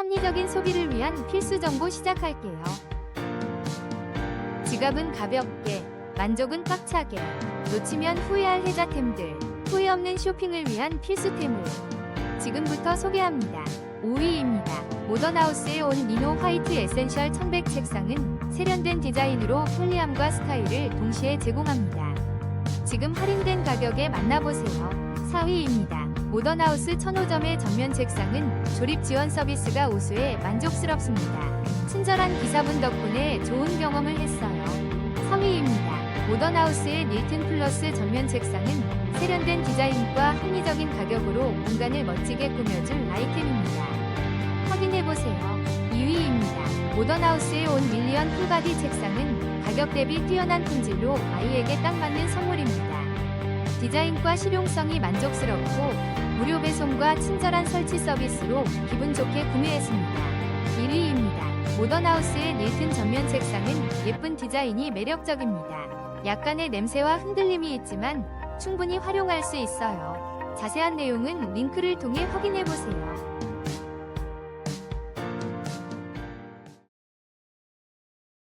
합리적인 소비를 위한 필수 정보 시작할게요. 지갑은 가볍게, 만족은 꽉차게, 놓치면 후회할 혜자템들, 후회 없는 쇼핑을 위한 필수템을 지금부터 소개합니다. 5위입니다. 모던하우스에 온 니노 화이트 에센셜 1100 책상은 세련된 디자인으로 편리함과 스타일을 동시에 제공합니다. 지금 할인된 가격에 만나보세요. 4위입니다. 모던하우스 천호점의 전면 책상은 조립 지원 서비스가 우수해 만족스럽습니다. 친절한 기사분 덕분에 좋은 경험을 했어요. 3위입니다. 모던하우스의 닐튼 플러스 전면 책상은 세련된 디자인과 합리적인 가격으로 공간을 멋지게 꾸며줄 아이템입니다. 확인해보세요. 2위입니다. 모던하우스에 온 밀리언 풀바디 책상은 가격 대비 뛰어난 품질로 아이에게 딱 맞는 선물입니다. 디자인과 실용성이 만족스럽고 무료 배송과 친절한 설치 서비스로 기분 좋게 구매했습니다. 1위입니다. 모던하우스의 닐튼 전면 책상은 예쁜 디자인이 매력적입니다. 약간의 냄새와 흔들림이 있지만 충분히 활용할 수 있어요. 자세한 내용은 링크를 통해 확인해보세요.